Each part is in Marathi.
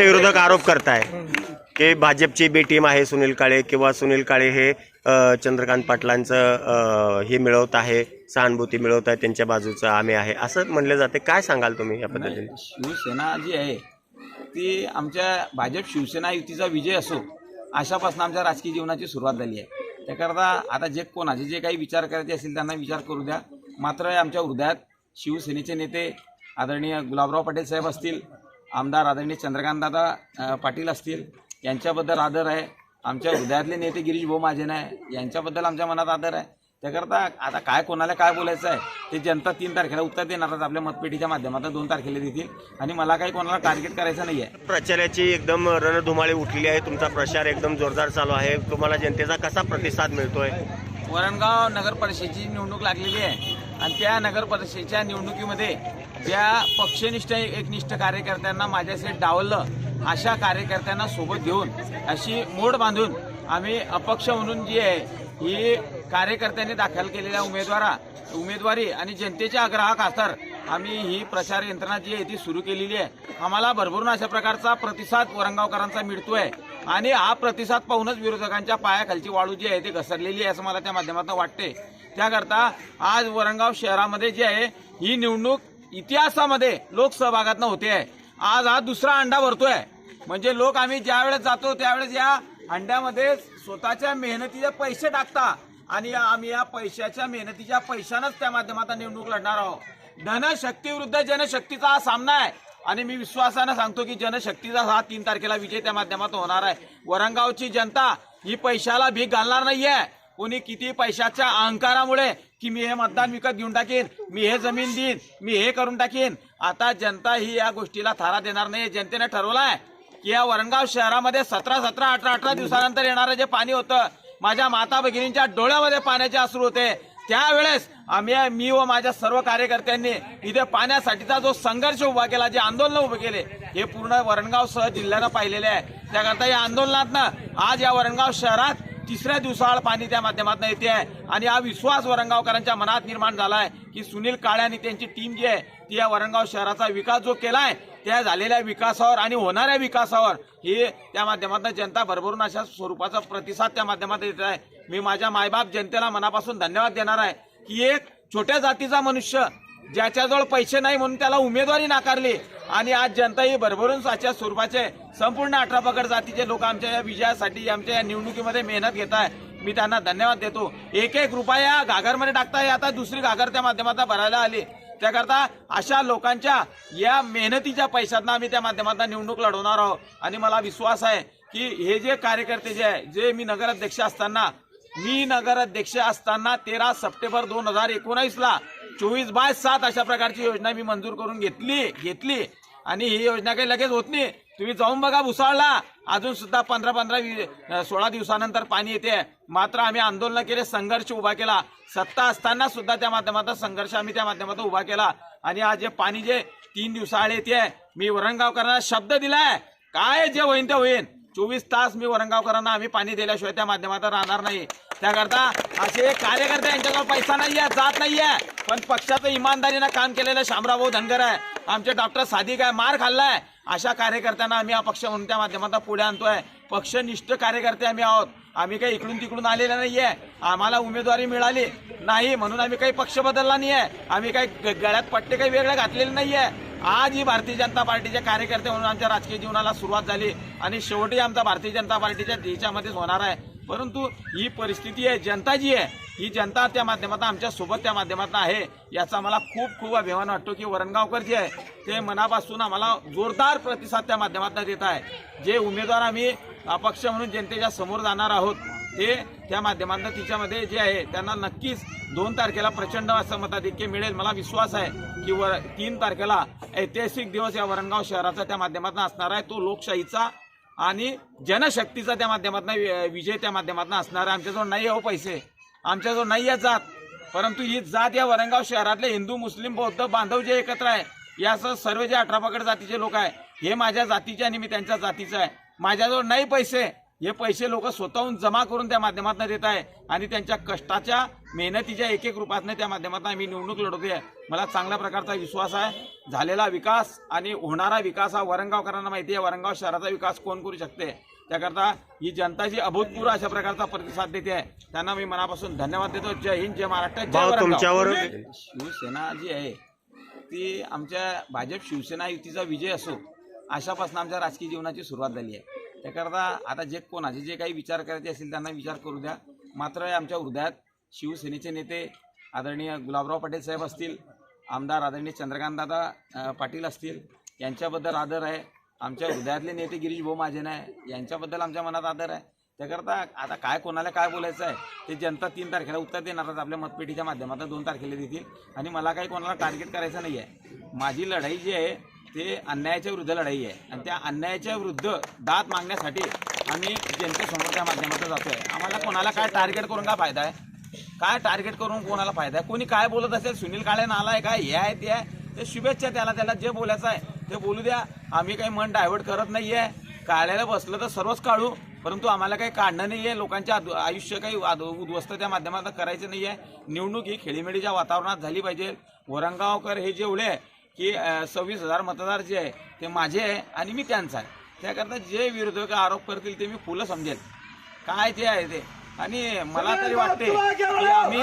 तुमच्या विरोधक आरोप करताय की भाजपची बी टीम आहे सुनील काळे किंवा सुनील काळे हे अ, चंद्रकांत पाटलांचं अ, हे मिळवत आहे सहानुभूती मिळवत आहे त्यांच्या बाजूचं आम्ही आहे. असं म्हणलं जाते. काय सांगाल तुम्ही या पद्धतीने? शिवसेना जी आहे ती आमच्या भाजप शिवसेना युतीचा विजय असो अशापासून आमच्या राजकीय जीवनाची सुरुवात झाली आहे. त्याकरता आता जे कोणाचे जे काही विचार करायचे असतील त्यांना विचार करू द्या. मात्र आमच्या हृदयात शिवसेनेचे नेते आदरणीय गुलाबराव पाटील साहेब असतील आमदार आदरणीय चंद्रकांतदादा पाटील असतील यांच्याबद्दल आदर आहे. आमच्या हृदयातले नेते गिरीश भाऊ महाजन आहे यांच्याबद्दल आमच्या मनात आदर आहे. त्याकरता आता काय कोणाला काय बोलायचं आहे ते जनता तीन तारखेला उत्तर देणारच आपल्या मतपेटीच्या माध्यमातून दोन तारखेला देतील. आणि मला काही कोणाला टार्गेट करायचं नाही आहे प्रचाराची एकदम रणधुमाळी उठलेली आहे. तुमचा प्रचार एकदम जोरदार चालू आहे. तुम्हाला जनतेचा कसा प्रतिसाद मिळतोय? वरणगाव नगर परिषदेची निवडणूक लागलेली आहे. आणि त्या नगर परिषदेच्या निवडणुकीमध्ये ज्या पक्षनिष्ठ एकनिष्ठ कार्यकर्त्यांना माझ्यासाठी डावलं अशा कार्यकर्त्यांना सोबत घेऊन अशी मोड बांधून आम्ही अपक्ष म्हणून जी आहे ही कार्यकर्त्यांनी दाखल केलेल्या उमेदवारा उमेदवारी आणि जनतेच्या आग्रहाखातर आम्ही ही प्रचार यंत्रणा जी आहे ती सुरू केलेली आहे. आम्हाला भरभरून अशा प्रकारचा प्रतिसाद वरंगावकरांचा मिळतोय आणि हा प्रतिसाद पाहूनच विरोधकांच्या पायाखालची वाळू जी आहे ती घसरलेली आहे असं मला त्या माध्यमातून वाटते त्याकरता आज वरंगाव शहरामध्ये जी आहे ही निवडणूक इतिहासामध्ये लोकसहभागातनं होते. आहे आज हा दुसरा अंडा भरतोय. म्हणजे लोक आम्ही ज्या वेळेस जातो त्यावेळेस या अंड्यामध्ये स्वतःच्या मेहनतीचे पैसे टाकता. आणि आम्ही या पैशाच्या मेहनतीच्या पैशानंच त्या माध्यमातून निवडणूक लढणार आहोत. धनशक्ती विरुद्ध जनशक्तीचा हा सामना आहे. आणि मी विश्वासानं सांगतो की जनशक्तीचा हा तीन तारखेला विजय त्या माध्यमातून होणार आहे. वरंगावची जनता ही पैशाला भीक घालणार नाहीये. कोणी किती पैशाच्या अहंकारामुळे की मी हे मतदान विकत घेऊन टाकीन मी हे जमीन देईन मी हे करून टाकेन. आता जनता ही या गोष्टीला थारा देणार नाही जनतेने ठरवलाय की या वरणगाव शहरामध्ये सतरा सतरा अठरा अठरा दिवसानंतर येणारं जे पाणी होतं माझ्या माता भगिनींच्या डोळ्यामध्ये पाण्याचे अश्रू होते. त्यावेळेस आम्ही मी व माझ्या सर्व कार्यकर्त्यांनी इथे पाण्यासाठीचा जो संघर्ष उभा केला जे आंदोलन उभे केले हे पूर्ण वरणगाव सह जिल्ह्यानं पाहिलेले आहे. त्याकरता या आंदोलनातनं आज या वरणगाव शहरात तिसऱ्या दिवसाआड पाणी त्या माध्यमातून येते आहे. आणि हा विश्वास वरंगावकरांच्या मनात निर्माण झाला आहे की सुनील काळे आणि त्यांची टीम जी आहे ती या वरंगाव शहराचा विकास जो केलाय त्या झालेल्या विकासावर आणि होणाऱ्या विकासावर हे त्या माध्यमातून जनता भरभरून अशा स्वरूपाचा प्रतिसाद त्या माध्यमातून येत आहे. मी माझ्या मायबाप जनतेला मनापासून धन्यवाद देणार आहे की एक छोट्या जातीचा मनुष्य ज्याच्याजवळ पैसे नाही म्हणून त्याला उमेदवारी नाकारली. आणि आज जनता ही भरभरून साच्या स्वरूपाचे संपूर्ण अठरा पगड जातीचे लोक आमच्या या विजयासाठी आमच्या या निवडणुकीमध्ये मेहनत घेत आहे. मी त्यांना धन्यवाद देतो. एक एक रुपया घागरमध्ये टाकताय आता दुसरी घागर त्या माध्यमातून भरायला आली. त्याकरता अशा लोकांच्या या मेहनतीच्या पैशातनं आम्ही त्या माध्यमातून निवडणूक लढवणार आहोत. आणि मला विश्वास आहे की हे जे कार्यकर्ते जे आहे जे मी नगराध्यक्ष असताना मी नगराध्यक्ष असताना तेरा सप्टेंबर दोन हजार एकोणावीसला चोवीस बाय सात अशा प्रकारची योजना मी मंजूर करून घेतली घेतली. आणि ही योजना काही लगेच होत नाही. तुम्ही जाऊन बघा भुसाळला अजून सुद्धा पंधरा पंधरा सोळा दिवसानंतर पाणी येते. मात्र आम्ही आंदोलन केले संघर्ष उभा केला. सत्ता असताना सुद्धा त्या माध्यमातून संघर्ष आम्ही त्या माध्यमातून उभा केला. आणि आज जे पाणी जे तीन दिवसाआड येते मी वरणगावकरांना शब्द दिलाय. काय जे होईन ते होईन. चोवीस तास मी वरंगावकरांना आम्ही पाणी दिल्याशिवाय त्या माध्यमातून राहणार नाही. त्याकरता असे कार्यकर्ते यांच्याजवळ पैसा नाहीये जात नाहीये. पण पक्षाचं इमानदारीनं काम केलेलं शामराव धनगर आहे. आमचे डॉक्टर सादिक आहे मार खाल्लाय. अशा कार्यकर्त्यांना आम्ही हा पक्ष म्हणून त्या माध्यमातून पुढे आणतोय. पक्षनिष्ठ कार्यकर्ते आम्ही आहोत. आम्ही काही इकडून तिकडून आलेले नाहीये. आम्हाला उमेदवारी मिळाली नाही म्हणून आम्ही काही पक्ष बदलला नाहीये. आम्ही काही ग- गळ्यात पट्टे काही वेगळे घातलेले नाहीये. आज ही भारतीय जनता पार्टीचे कार्यकर्ते म्हणून आमच्या राजकीय जीवनाला सुरुवात झाली आणि शेवटी आमचा भारतीय जनता पार्टीच्या देशामध्येच होणार आहे. परंतु ही परिस्थिती आहे जनता जी आहे ही जनता त्या माध्यमातून आमच्यासोबत त्या माध्यमातून आहे याचा मला खूप खूप अभिमान वाटतो की वरणगावकर जे आहे ते मनापासून आम्हाला जोरदार प्रतिसाद त्या माध्यमातून देत आहे. जे उमेदवार आम्ही अपक्ष म्हणून जनतेच्या समोर जाणार आहोत ते त्या माध्यमातून तिच्यामध्ये जे आहे त्यांना नक्कीच दोन तारखेला प्रचंड असं मताधिक्य मिळेल. मला विश्वास आहे की वर तीन तारखेला ऐतिहासिक दिवस या वरणगाव शहराचा त्या माध्यमातून असणार आहे. तो लोकशाहीचा आणि जनशक्तीचा त्या माध्यमातून विजय त्या माध्यमातून असणार आहे. आमच्याजवळ नाही आहे हो पैसे. आमच्याजवळ नाही आहे जात. परंतु ही जात या वरणगाव शहरातले हिंदू मुस्लिम बौद्ध बांधव जे एकत्र आहे यासह सर्व जे अठरा पकड जातीचे लोक आहे हे माझ्या जातीचे आणि मी त्यांच्या जातीचं आहे. माझ्याजवळ नाही पैसे. हे पैसे लोक स्वतःहून जमा करून त्या माध्यमातून देत आहे. आणि त्यांच्या कष्टाच्या मेहनतीच्या एक एक रूपातनं त्या माध्यमातून मी निवडणूक लढवते मला चांगल्या प्रकारचा विश्वास आहे. झालेला विकास आणि होणारा विकास हा वरणगावकरांना माहिती आहे. वरणगाव शहराचा विकास कोण करू शकते? त्याकरता ही जनता जी अभूतपूर्व अशा प्रकारचा प्रतिसाद देते आहे त्यांना मी मनापासून धन्यवाद देतो. जय हिंद जय महाराष्ट्र जय. तुमच्यावर शिवसेना जी आहे ती आमच्या भाजप शिवसेना युतीचा विजय असो अशापासून आमच्या राजकीय जीवनाची सुरुवात झाली आहे. त्याकरता आता जे कोणाचे जे काही विचार करायचे असतील त्यांना विचार करू द्या. मात्र आमच्या हृदयात शिवसेनेचे नेते आदरणीय गुलाबराव पाटील साहेब असतील आमदार आदरणीय चंद्रकांतदादा पाटील असतील यांच्याबद्दल आदर आहे. आमच्या हृदयातले नेते गिरीश भाऊ महाजन आहे यांच्याबद्दल आमच्या मनात आदर आहे. त्याकरता आता काय कोणाला काय बोलायचं आहे ते जनता तीन तारखेला उत्तर देणार आपल्या मतपेटीच्या माध्यमातून दोन तारखेला देतील. आणि मला काही कोणाला टार्गेट करायचं नाही आहे माझी लढाई जी आहे ते अन्यायाच्या विरुद्ध लढाई आहे. आणि त्या अन्यायाच्या विरुद्ध दाद मागण्यासाठी आम्ही जनतेसमोरच्या माध्यमातून जातोय. आम्हाला कोणाला काय टार्गेट करून काय फायदा आहे? काय टार्गेट करून कोणाला फायदा आहे? कोणी काय बोलत असेल? सुनील काळे नाला आहे काय हे आहे ते आहे. ते शुभेच्छा त्याला त्याला जे बोलायचं आहे ते बोलू द्या. आम्ही काही मन डायव्हर्ट करत नाही आहे काढायला बसलं तर सर्वच काढू. परंतु आम्हाला काही काढणं नाही आहे लोकांच्या आयुष्य काही आद- उद्ध्वस्त त्या माध्यमात करायचं नाही आहे निवडणूक ही खेळीमेळीच्या वातावरणात झाली पाहिजे. वरंगावकर हे जेवढे आहे की सव्वीस हजार मतदार जे आहे ते माझे आहे आणि मी त्यांचा आहे. त्याकरता जे विरोधक आरोप करतील ते मी फुलं समजेल. काय ते आहे ते? आणि मला तरी वाटते की आम्ही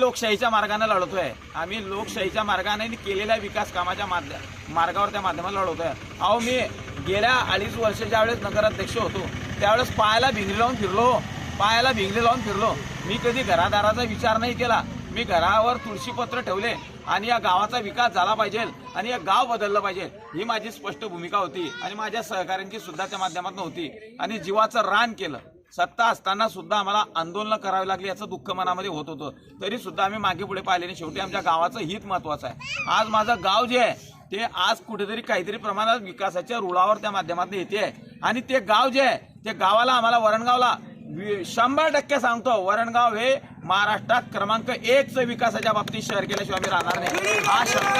लोकशाहीच्या मार्गाने लढतोय. आम्ही लोकशाहीच्या मार्गाने केलेल्या विकास कामाच्या मार्गावर त्या माध्यमात लढवतोय अहो मी गेल्या अडीच वर्ष ज्यावेळेस नगराध्यक्ष होतो त्यावेळेस पायाला भिंगरी लावून फिरलो. पायाला भिंगरी लावून फिरलो. मी कधी घरादाराचा विचार नाही केला. मी घरावर तुळशीपत्र ठेवले आणि या गावाचा विकास झाला पाहिजे आणि या गाव बदललं पाहिजे ही माझी स्पष्ट भूमिका होती आणि माझ्या सहकाऱ्यांची सुद्धा त्या माध्यमातून होती. आणि जीवाचं रान केलं. सत्ता असताना सुद्धा आम्हाला आंदोलनं करावी लागली याचं दुःख मनामध्ये होत होतं. तरी सुद्धा आम्ही मागे पुढे पाहिले आणि शेवटी आमच्या गावाचं हित महत्वाचं आहे. आज माझं गाव जे आहे ते आज कुठेतरी काहीतरी प्रमाणात विकासाच्या रुळावर त्या माध्यमातून येते आहे. आणि ते गाव जे आहे ते गावाला आम्हाला वरणगावला वि- शंभर टक्के सांगतो वरणगाव हे महाराष्ट्रात क्रमांक एकचं विकासाच्या बाबतीत शहर केल्याशिवाय आम्ही राहणार नाही. हा शब्द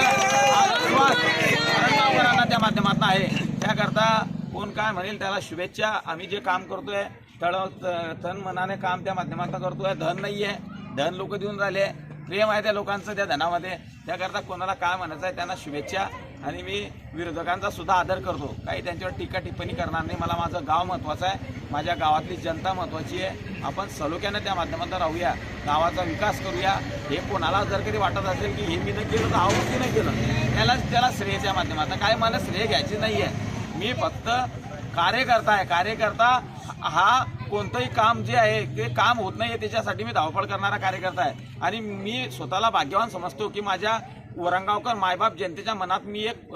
त्या माध्यमातून आहे. त्याकरता कोण काय म्हणेल त्याला शुभेच्छा. आम्ही जे काम करतोय तळ तन मनाने काम त्या माध्यमातून करतोय. धन नाही आहे धन लोक देऊन राहिले. प्रेम आहे त्या लोकांचं त्या धनामध्ये. त्याकरता कोणाला काय म्हणायचं आहे त्यांना शुभेच्छा. आणि मी विरोधकांचा सुद्धा आदर करतो. काही त्यांच्यावर टीका टिप्पणी करणार नाही. मला माझं गाव महत्त्वाचं आहे. माझ्या गावातली जनता महत्त्वाची आहे. आपण सलोख्यानं त्या माध्यमातून राहूया. गावाचा विकास करूया. हे कोणाला जर कधी वाटत असेल की हे मी न केलं तर आहोत गोष्टी नाही केलं? त्याला त्याला श्रेयच्या माध्यमातून. काय मला श्रेय घ्यायची नाही आहे मी फक्त कार्यकर्ता आहे. कार्यकर्ता हा कोणतंही काम जे आहे ते काम होत नाही त्याच्यासाठी मी धावपळ करणारा कार्यकर्ता आहे. आणि मी स्वतःला भाग्यवान समजतो की माझ्या वरंगावकर मायबाप जनतेच्या मनात मी एक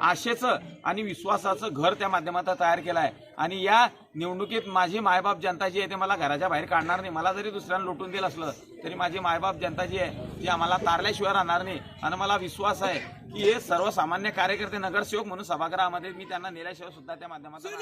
आशेचं आणि विश्वासाचं घर त्या माध्यमातून तयार केलं आहे आणि या निवडणुकीत माझी मायबाप जनता जी आहे ते मला घराच्या बाहेर काढणार नाही. मला जरी दुसऱ्यांना लुटून दिलं असलं तरी माझी मायबाप जनता जी आहे ती आम्हाला तारल्याशिवाय राहणार नाही. आणि मला विश्वास आहे की हे सर्वसामान्य कार्यकर्ते नगरसेवक म्हणून सभागृहामध्ये मी त्यांना नेल्याशिवाय सुद्धा त्या माध्यमातून